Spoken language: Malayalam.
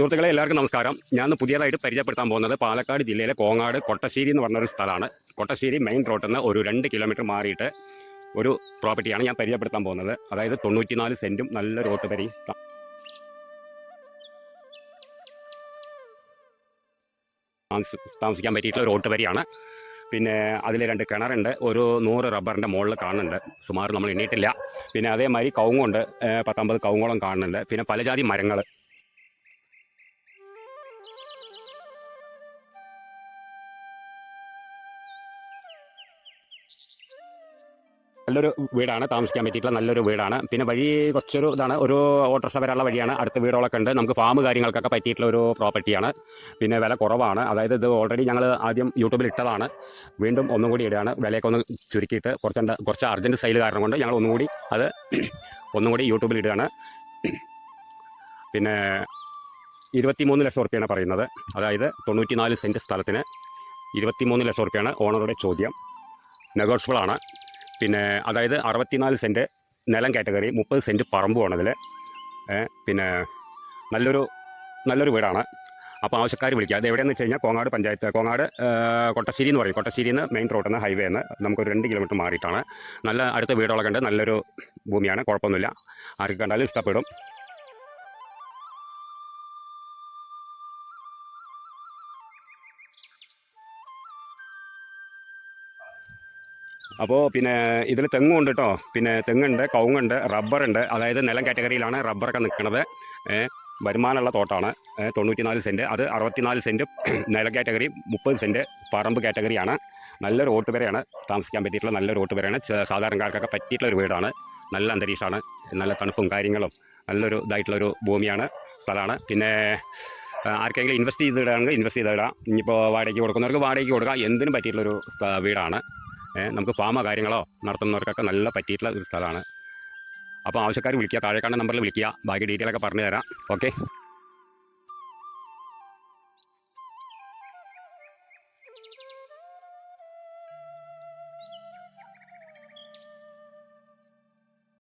സുഹൃത്തുക്കളെ എല്ലാവർക്കും നമസ്കാരം. ഞാൻ പുതിയതായിട്ട് പരിചയപ്പെടുത്താൻ പോകുന്നത് പാലക്കാട് ജില്ലയിലെ കോങ്ങാട് കൊട്ടശ്ശേരി എന്ന് പറഞ്ഞൊരു സ്ഥലമാണ്. കൊട്ടശ്ശേരി മെയിൻ റോഡിൽ നിന്ന് ഒരു രണ്ട് കിലോമീറ്റർ മാറിയിട്ട് ഒരു പ്രോപ്പർട്ടിയാണ് ഞാൻ പരിചയപ്പെടുത്താൻ പോകുന്നത്. അതായത് തൊണ്ണൂറ്റിനാല് സെന്റും നല്ല റോട്ട് പരി താമസിക്കാൻ പറ്റിയിട്ടുള്ള റോട്ട് വരിയാണ്. പിന്നെ അതിൽ രണ്ട് കിണറുണ്ട്. ഒരു നൂറ് റബ്ബറിന്റെ മുകളിൽ കാണുന്നുണ്ട്. സുമാർ നമ്മൾ എണ്ണീട്ടില്ല. പിന്നെ അതേമാതിരി കൗങ്ങുണ്ട് പത്തൊമ്പത് കൗങ്ങോളം കാണുന്നുണ്ട്. പിന്നെ പലജാതി മരങ്ങൾ നല്ലൊരു വീടാണ്. താമസിക്കാൻ പറ്റിയിട്ടുള്ള നല്ലൊരു വീടാണ്. പിന്നെ വഴി കുറച്ചൊരു ഇതാണ് ഒരു ഓട്ടോറിക്ഷ വരാനുള്ള വഴിയാണ്. അടുത്ത വീടുകളൊക്കെ ഉണ്ട്. നമുക്ക് ഫാം കാര്യങ്ങൾക്കൊക്കെ പറ്റിയിട്ടുള്ള ഒരു പ്രോപ്പർട്ടിയാണ് പിന്നെ വില കുറവാണ്. അതായത് ഇത് ഓൾറെഡി ഞങ്ങൾ ആദ്യം യൂട്യൂബിൽ ഇട്ടതാണ്. വീണ്ടും ഒന്നും കൂടി ഇടുകയാണ്. വിലയൊക്കെ ഒന്ന് ചുരുക്കിയിട്ട് കുറച്ച് കുറച്ച് അർജന്റ് സെയിൽ കാരണം കൊണ്ട് ഞങ്ങൾ ഒന്നും കൂടി അത് ഒന്നും കൂടി യൂട്യൂബിൽ ഇടുകയാണ്. പിന്നെ ഇരുപത്തിമൂന്ന് ലക്ഷം റുപ്യാണ് പറയുന്നത്. അതായത് തൊണ്ണൂറ്റിനാല് സെന്റ് സ്ഥലത്തിന് ഇരുപത്തിമൂന്ന് ലക്ഷം റുപ്യാണ് ഓണറുടെ ചോദ്യം. നെഗോഷ്യബിൾ ആണ്. പിന്നെ അതായത് അറുപത്തിനാല് സെന്റ് നിലം കാറ്റഗറി മുപ്പത് സെന്റ് പറമ്പുമാണ് അതിൽ പിന്നെ നല്ലൊരു നല്ലൊരു വീടാണ്. അപ്പോൾ ആവശ്യക്കാർ വിളിക്കുക. അത് എവിടെയെന്ന് വെച്ച് കഴിഞ്ഞാൽ കോങ്ങാട് പഞ്ചായത്ത് കോങ്ങാട് കൊട്ടശ്ശേരി എന്ന് പറയും. കൊട്ടശ്ശേരിയിൽ നിന്ന് മെയിൻ റോഡിൽ നിന്ന് ഹൈവേ നിന്ന് നമുക്കൊരു രണ്ട് കിലോമീറ്റർ മാറിയിട്ടാണ്. നല്ല അടുത്ത വീടുകളൊക്കെ ഉണ്ട്. നല്ലൊരു ഭൂമിയാണ്. കുഴപ്പമൊന്നുമില്ല. ആർക്ക് കണ്ടാലും ഇഷ്ടപ്പെടും. അപ്പോൾ പിന്നെ ഇതിൽ തെങ്ങുണ്ട് കേട്ടോ പിന്നെ തെങ്ങുണ്ട് കവുങ്ങുണ്ട് റബ്ബറുണ്ട്. അതായത് നിലം കാറ്റഗറിയിലാണ് റബ്ബറൊക്കെ നിൽക്കുന്നത് വരുമാനമുള്ള തോട്ടാണ്. തൊണ്ണൂറ്റിനാല് സെന്റ് അത് അറുപത്തിനാല് സെന്റ് നില കാറ്റഗറി മുപ്പത് സെന്റ് പറമ്പ് കാറ്റഗറിയാണ്. നല്ലൊരു റോട്ട് വരെയാണ് താമസിക്കാൻ പറ്റിയിട്ടുള്ള നല്ലൊരു റോട്ട് വരെയാണ്. സാധാരണക്കാർക്കൊക്കെ പറ്റിയിട്ടുള്ള ഒരു വീടാണ്. നല്ല അന്തരീക്ഷമാണ് നല്ല തണുപ്പും കാര്യങ്ങളും നല്ലൊരു ഇതായിട്ടുള്ളൊരു ഭൂമിയാണ് സ്ഥലമാണ്. പിന്നെ ആർക്കെങ്കിലും ഇൻവെസ്റ്റ് ചെയ്തിടുകയാണെങ്കിൽ ഇൻവെസ്റ്റ് ചെയ്തിടാം. ഇനിയിപ്പോൾ വാടകയ്ക്ക് കൊടുക്കുന്നവർക്ക് വാടകയ്ക്ക് കൊടുക്കാം. എന്തിനും പറ്റിയിട്ടുള്ളൊരു വീടാണ്. നമുക്ക് ഫാമോ കാര്യങ്ങളോ നടത്തുന്നവർക്കൊക്കെ നല്ല പറ്റിയിട്ടുള്ള ഒരു സ്ഥലമാണ്. അപ്പോൾ ആവശ്യക്കാർ വിളിക്കുക താഴെ കാണുന്ന നമ്പറിൽ വിളിക്കുക. ബാക്കി ഡീറ്റെയിലൊക്കെ പറഞ്ഞു തരാം ഓക്കെ?